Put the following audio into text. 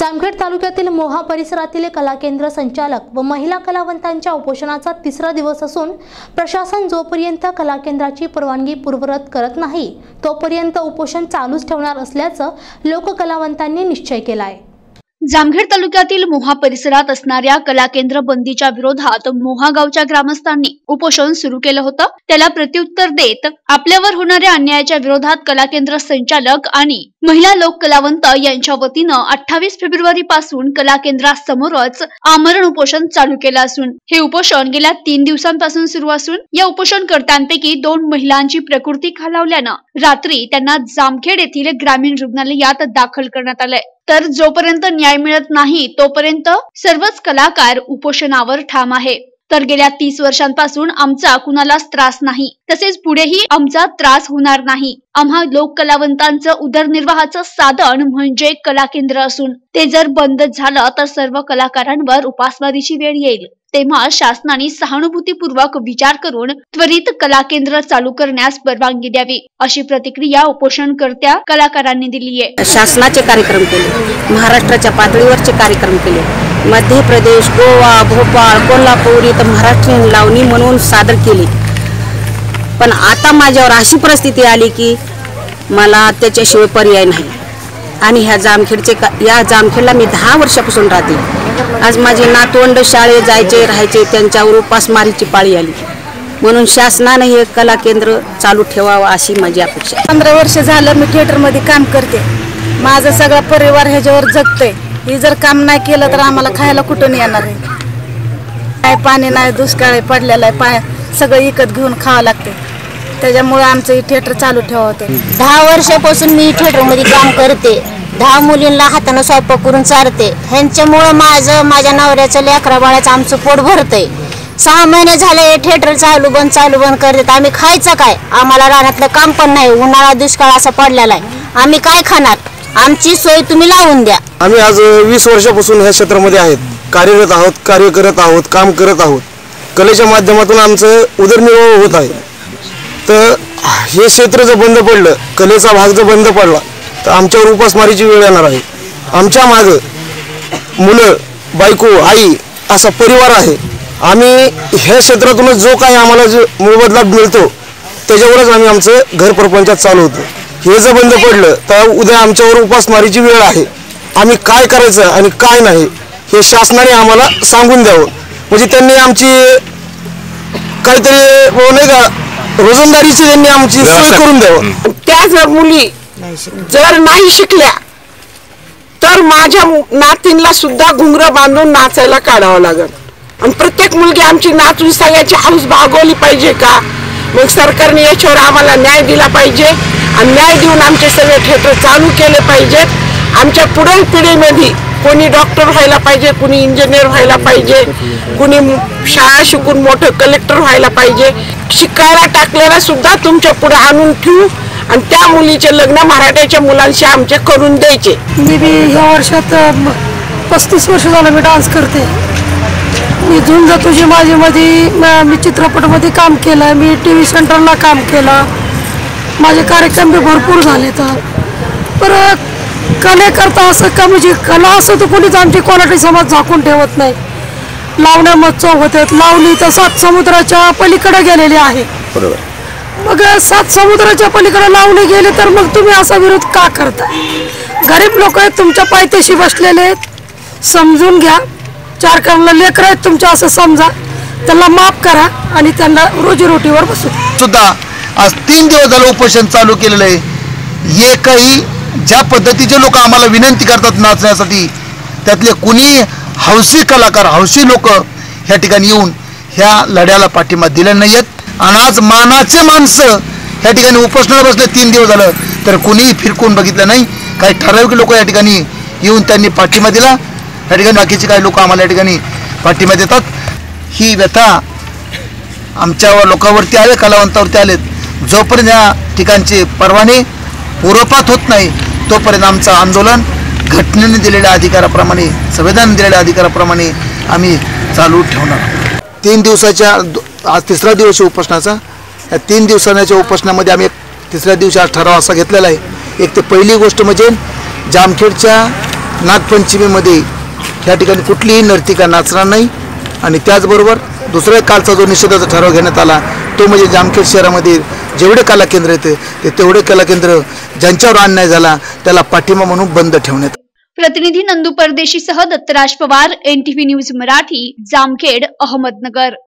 जामखेड तालुक्यातील मोहा परिसरातील कला केंद्र संचालक व महिला कलावंतांच्या उपोषणाचा तिसरा दिवस असून प्रशासन जोपर्यंत कला केंद्राची परवानगी पूर्वरत करत नाही तोपर्यंत उपोषण चालूच ठेवणार असल्याचं लोककलावंतांनी निश्चय केलाय. जामखेड तालुक्यातील मोहा परिसरात असणाऱ्या कला केंद्र बंदीच्या विरोधात मोहा गावच्या ग्रामस्थांनी उपोषण सुरू केलं होतं. त्याला प्रत्युत्तर देत आपल्यावर होणाऱ्या अन्यायाच्या विरोधात कला केंद्र संचालक आणि महिला लोक कलावंत यांच्या वतीनं अठ्ठावीस फेब्रुवारी पासून कला केंद्रासमोरच आमरण उपोषण चालू केलं असून हे उपोषण गेल्या तीन दिवसांपासून सुरू असून या उपोषणकर्त्यांपैकी दोन महिलांची प्रकृती खालावल्यानं रात्री त्यांना जामखेड येथील ग्रामीण रुग्णालयात दाखल करण्यात आलंय. तर जोपर्यंत न्याय मिळत नाही तोपर्यंत सर्वच कलाकार उपोषणावर ठाम आहे. तर गेल्या तीस वर्षांपासून आमचा कुणालाच त्रास नाही. तसेच पुढेही आमचा त्रास होणार नाही. आम्हा लोक कलावंतांचं उदरनिर्वाहाचं साधन म्हणजे कला केंद्र असून ते जर बंद झालं तर सर्व कलाकारांवर उपासमारीची वेळ येईल. तेव्हा शासनाने सहानुभूतीपूर्वक विचार करून त्वरित कला केंद्र चालू करण्यास परवानगी द्यावी अशी प्रतिक्रिया उपोषणकर्त्या कलाकारांनी दिली आहे. शासनाचे कार्यक्रम केले महाराष्ट्राच्या पातळीवरचे कार्यक्रम केले. मध्य प्रदेश गोवा भोपाळ कोल्हापूर इथं महाराष्ट्रीयन लावणी म्हणून सादर केली. पण आता माझ्यावर अशी परिस्थिती आली की मला त्याच्याशिवाय पर्याय नाही. आणि ह्या जामखेडचे या जामखेडला मी दहा वर्षापासून राहते. आज माझे नातवंड शाळेत जायचे राहायचे त्यांच्यावर उपासमारीची पाळी आली. म्हणून शासनाने हे कला केंद्र चालू ठेवावं अशी माझी अपेक्षा आहे. पंधरा वर्ष झालं मी थिएटरमध्ये काम करते. माझा सगळा परिवार ह्याच्यावर जगतोय. हे जर काम नाही केलं तर आम्हाला खायला कुठून येणार आहे काय पाणी नाही दुष्काळ आहे पडलेला आहे पाय सगळं विकत घेऊन खावं लागते त्याच्यामुळे आमचं हे थिएटर चालू ठेवावं ते. दहा वर्षापासून मी थिएटरमध्ये काम करते. दहा मुलींना हातानं स्वयंपाक करून चारते. ह्यांच्यामुळं माझं माझ्या नवऱ्याचं लेकरा बाळाचं आमचं पोट भरतंय. सहा महिने झाले थिएटर चालू बंद चालू बंद करतात. आम्ही खायचं काय? आम्हाला रानातलं काम पण नाही. उन्हाळा दुष्काळ असा पडलेला आहे. आम्ही काय खाणार? आमची सोय तुम्ही लावून द्या. आम्ही आज वीस वर्षापासून ह्या क्षेत्रामध्ये आहेत. कार्यरत आहोत कार्य करत आहोत काम करत आहोत. कलेच्या माध्यमातून आमचं उदरनिर्वाह होत आहे. तर हे क्षेत्र जर बंद पडलं कलेचा भाग जर बंद पडला तर आमच्यावर उपासमारीची वेळ येणार आहे. आमच्या मागं मुलं बायको आई असा परिवार आहे. आम्ही ह्या क्षेत्रातूनच जो काही आम्हाला जो मोबदला मिळतो त्याच्यावरच आम्ही आमचं घर प्रपंचात चालवतो हे जर बंद पडलं तर उद्या आमच्यावर उपासमारीची वेळ आहे. आम्ही काय करायचं आणि काय नाही हे शासनाने आम्हाला सांगून द्यावं. म्हणजे त्यांनी आमची काहीतरी बुवा नाही का रोजंदारीची त्यांनी आमची सोय करून द्यावं. त्या जर मुली जर नाही शिकल्या तर माझ्या नातींना सुद्धा घुंगर बांधून नाचायला काढावं लागल. आणि प्रत्येक मुलगी आमची नाचून सांगायची हाऊस भागवली पाहिजे का? मग सरकारने याच्यावर आम्हाला न्याय दिला पाहिजे आणि न्याय देऊन आमचे सगळे थिएटर चालू केले पाहिजेत आमच्या पुढील पिढीमध्ये कोणी डॉक्टर व्हायला पाहिजे कोणी इंजिनियर व्हायला पाहिजे कोणी शाळा शिकून मोठं कलेक्टर व्हायला पाहिजे. शिकायला टाकलेला सुद्धा तुमच्यापुढे आणून ठेवू. आणि त्या मुलीचे लग्न मराठ्याच्या मुलांशी आमचे करून द्यायचे. मी बी ह्या वर्षात पस्तीस वर्ष झालं मी डान्स करते. मी झुंज तुझी माझी मध्ये म- मी चित्रपटामध्ये काम केलं मी टी व्ही सेंटरला काम केलं. माझे कार्यक्रम बी भरपूर झाले तर. पर कलेकरता असं का म्हणजे कला असं तर कोणीच आमची क्वालिटी समाज झाकून ठेवत नाही. लावण्या महोत्सव होतात लावणी तर सात समुद्राच्या पलीकडे गेलेली आहे. मग सात समुद्राच्या पलीकडे लावले गेले तर मग तुम्ही असा विरोध का करता? गरीब लोक आहेत तुमच्या पायथ्याशी बसलेले आहेत. समजून घ्या. चार कामला लेकर आहेत तुमच्या असं समजा. त्यांना माफ करा आणि त्यांना रोजीरोटीवर बसू सुद्धा आज तीन दिवस झालं उपोषण चालू केलेलं आहे. एकही ज्या पद्धतीचे लोक आम्हाला विनंती करतात नाचण्यासाठी त्यातले कुणी हौसी कलाकार हौसी लोक ह्या ठिकाणी येऊन ह्या लढ्याला पाठिंबा दिला नाही आहेत आणि आज मानाचे माणसं ह्या ठिकाणी उपोषणाला बसले तीन दिवस झालं. तर कुणीही फिरकून बघितलं नाही. काही ठराविक लोक या ठिकाणी येऊन त्यांनी पाठिंबा दिला. या ठिकाणी बाकीचे काही लोक आम्हाला या ठिकाणी पाठिंबा देतात. ही व्यथा आमच्या लोकांवरती आले कलावंतावरती आलेत जोपर्यंत या ठिकाणचे परवाने पूर्वपात होत नाही तोपर्यंत आमचं आंदोलन घटनेने दिलेल्या अधिकाराप्रमाणे संविधान दिलेल्या अधिकाराप्रमाणे आम्ही चालू ठेवणार तीन दिवसाच्या दो- आज तिसरा दिवस आहे उपोषणाचा. या तीन दिवसांच्या उपोषणामध्ये आम्ही एक तिसऱ्या दिवशी आज ठराव असा घेतलेला आहे. एक तर पहिली गोष्ट म्हणजे जामखेडच्या नागपंचमीमध्ये ह्या ठिकाणी कुठलीही नर्तिका नाचणार नाही. आणि त्याचबरोबर दुसऱ्या कालचा जो निषेधाचा ठराव घेण्यात आला तो म्हणजे जामखेड शहरामध्ये जेवढे कला केंद्र येते ते तेवढे कला केंद्र ज्यांच्यावर अन्याय झाला त्याला पाठिंबा म्हणून बंद ठेवण्यात प्रतिनिधी नंदू परदेशी सह दत्तराज पवार एनटीव्ही न्यूज मराठी जामखेड अहमदनगर.